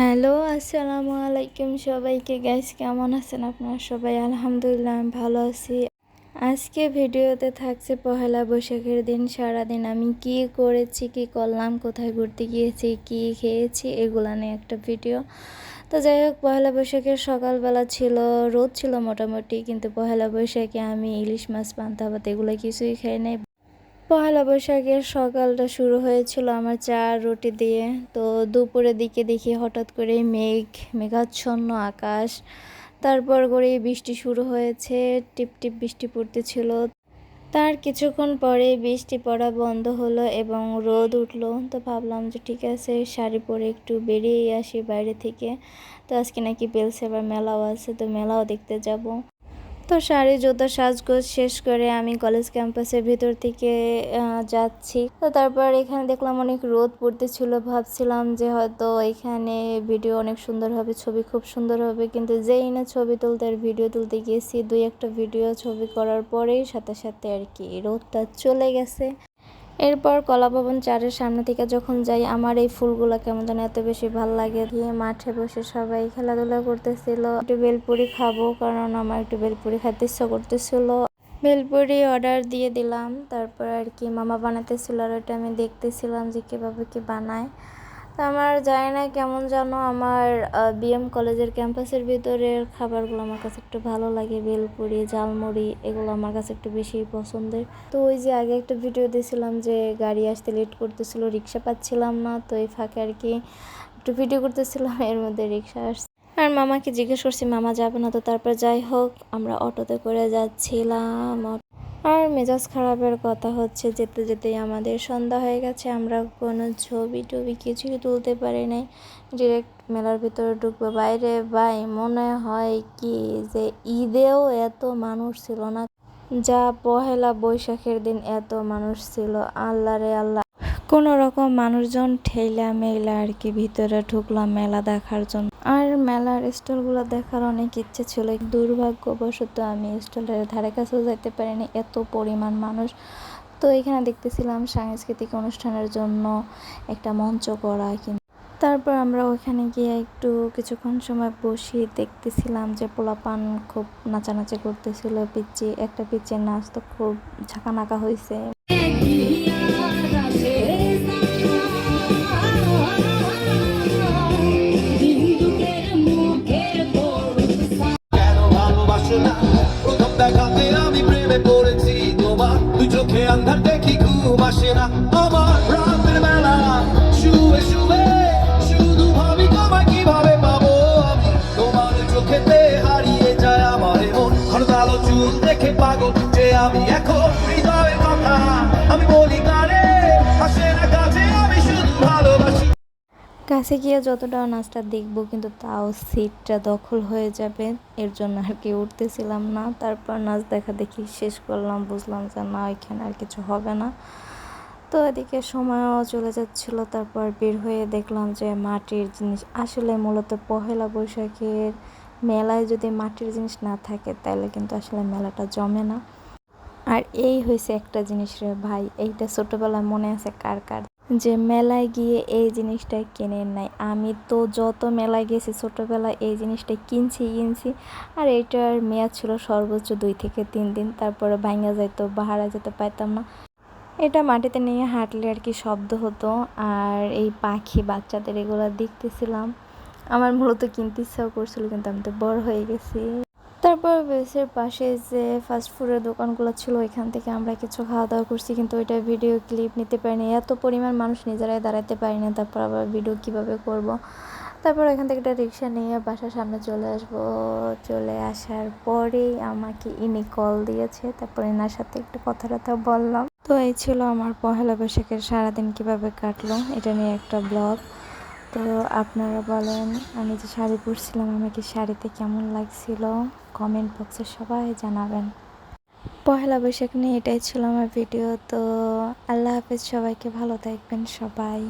Hello, আসসালামু আলাইকুম সবাইকে। গাইস কেমন আছেন আপনারা সবাই? আলহামদুলিল্লাহ, আমি ভালো আছি। আজকে ভিডিওতে থাকছে পহেলা বৈশাখের দিন, সারাদিন আমি কি করেছি, কি করলাম, কোথায় ঘুরতে গিয়েছি, কি খেয়েছি, এগুলা নিয়ে একটা ভিডিও। তো যাই হোক, পহেলা বৈশাখের সকালবেলা ছিল, রোদ ছিল মোটামুটি, কিন্তু পহেলা বৈশাখে আমি ইলিশ মাছ, পান্তা ভাত, এগুলো কিছুই খাই নাই। পয়লা বৈশাখের সকালটা শুরু হয়েছিল আমার চা রুটি দিয়ে। তো দুপুরের দিকে দেখি হঠাৎ করে মেঘ, মেঘাচ্ছন্ন আকাশ। তারপর করে বৃষ্টি শুরু হয়েছে, টিপ টিপ বৃষ্টি পড়তেছিল। তার কিছুক্ষণ পরে বৃষ্টি পড়া বন্ধ হলো এবং রোদ উঠল। তো ভাবলাম যে ঠিক আছে, শাড়ি পরে একটু বেরিয়ে আসি বাইরে থেকে। তো আজকে নাকি বেলসেবার মেলাও আছে, তো মেলাও দেখতে যাব। তো সারি জুতো, সাজগোজ শেষ করে আমি কলেজ ক্যাম্পাসের ভিতর থেকে যাচ্ছি। তো তারপর এখানে দেখলাম অনেক রোদ পড়তেছিল। ভাবছিলাম যে হয়তো এখানে ভিডিও অনেক সুন্দর হবে, ছবি খুব সুন্দর হবে। কিন্তু যেই না ছবি তুলতে আর ভিডিও তুলতে গিয়েছি, দুই একটা ভিডিও ছবি করার পরেই সাথে সাথে আর কি রোদটা চলে গেছে। এরপর কলাভবন চারের সামনে থেকে যখন যাই, আমার এই ফুলগুলো কেমন যেন এত বেশি ভালো লাগে। দিয়ে মাঠে বসে সবাই খেলাধুলা করতেছিল। একটু বেলপুরি খাব, কারণ আমার একটু বেলপুরি খাইতে ইচ্ছা করতেছিল। বেলপুরি অর্ডার দিয়ে দিলাম। তারপর আর কি মামা বানাতেছিল আর ওটা আমি দেখতেছিলাম যে কীভাবে কি বানায়। আমার জানি না কেমন যেন আমার বিএম কলেজের ক্যাম্পাসের ভিতরের খাবারগুলো আমার কাছে একটু ভালো লাগে। বেলপুরি, ঝালমুড়ি, এগুলো আমার কাছে একটু বেশি পছন্দের। তো ওই যে আগে একটা ভিডিও দিয়েছিলাম যে গাড়ি আসতে লেট করতেছিল, রিক্সা পাচ্ছিলাম না, তো এই ফাঁকে আর কি একটু ভিডিও করতেছিলাম, এর মধ্যে রিক্সা আসছে। আর মামাকে জিজ্ঞেস করছি, মামা যাবে না তো? তারপর যাই হোক, আমরা অটোতে করে যাচ্ছিলাম। আর মেজাজ খারাপের কথা হচ্ছে, যেতে যেতেই আমাদের সন্ধ্যা হয়ে গেছে। আমরা কোনো ছবি টবি কিছুই তুলতে পারি নাই। ডিরেক্ট মেলার ভিতরে ঢুকবো। বাইরে বাই মনে হয় কি যে ঈদেও এত মানুষ ছিল না। যা পহেলা বৈশাখের দিন এত মানুষ ছিল। আল্লাহ রে আল্লাহ। কোনো রকম মানুষজন ঠেলা মেলা আর কি ভিতরে ঢুকলাম মেলা দেখার জন্য। আর মেলার স্টলগুলো দেখার অনেক ইচ্ছে ছিল। দুর্ভাগ্যবশত আমি স্টলের ধারে কাছেও যেতে পারিনি, এত পরিমাণ মানুষ। তো এখানে দেখতেছিলাম সাংস্কৃতিক অনুষ্ঠানের জন্য একটা মঞ্চ করা কিন্তু তারপর আমরা ওখানে গিয়ে একটু কিছুক্ষণ সময় বসি, দেখতেছিলাম যে পোলাপান খুব নাচানাচি করতেছিল পিচ্ছি একটা পিচ্চির নাচ তো খুব ঝাঁকানাকা হয়েছে চুল দেখে পাগল, যে আমি এখন হৃদয়ের কথা। আমি বলি, কারে? আসে না কাছে আমি শুধু ভালোবাসি। কাছে গিয়ে যতটা নাচটা দেখব, কিন্তু তাও সিটটা দখল হয়ে যাবে। এর জন্য আর কি উঠতেছিলাম না। তারপর নাচ দেখা দেখি শেষ করলাম, বুঝলাম যে না, এখানে আর কিছু হবে না। তো এদিকে সময়ও চলে যাচ্ছিল, তারপর বের হয়ে দেখলাম যে মাটির জিনিস। আসলে মূলত পহেলা বৈশাখের মেলায় যদি মাটির জিনিস না থাকে, তাহলে কিন্তু আসলে মেলাটা জমে না। আর এই হয়েছে একটা জিনিস রে ভাই, এইটা ছোটোবেলায় মনে আছে কার কার? যে মেলায় গিয়ে এই জিনিসটা কিনে নাই। আমি তো যত মেলায় গেছি ছোটোবেলায় এই জিনিসটা কিনছি কিনছি। আর এইটার মেয়াদ ছিল সর্বোচ্চ দুই থেকে তিন দিন। তারপরে ভাঙা যাইতো বাহারা যেতে পাইতাম না। এটা মাটিতে নিয়ে হাঁটলে আর কি শব্দ হতো। আর এই পাখি বাচ্চাদের এগুলো দেখতেছিলাম। আমার মূলত কিনতে ইচ্ছাও করছিল, কিন্তু আমি তো বড় হয়ে গেছি। তারপর বেসের পাশে যে ফাস্ট ফুডের দোকানগুলো ছিল, ওইখান থেকে আমরা কিছু খাওয়া দাওয়া করছি, কিন্তু ওইটা ভিডিও ক্লিপ নিতে পারিনি। এত পরিমাণ মানুষ নিজেরাই দাঁড়াতে পারি না, তারপর আবার ভিডিও কীভাবে করব। তারপর এখান থেকে একটা রিক্সা নিয়ে বাসার সামনে চলে আসব। চলে আসার পরেই আমাকে ইনি কল দিয়েছে, তারপর এনার সাথে একটু কথা টথা বললাম। তো এই ছিল আমার পহেলা বৈশাখের সারাদিন কীভাবে কাটলো, এটা নিয়ে একটা ব্লগ তো আপনারা বলেন, আমি যে শাড়ি পরছিলাম, আমাকে শাড়িতে কেমন লাগছিল? কমেন্ট বক্সে সবাই জানাবেন। পহেলা বৈশাখ নিয়ে এটাই ছিল আমার ভিডিও তো আল্লাহ হাফেজ, সবাইকে ভালো থাকবেন সবাই।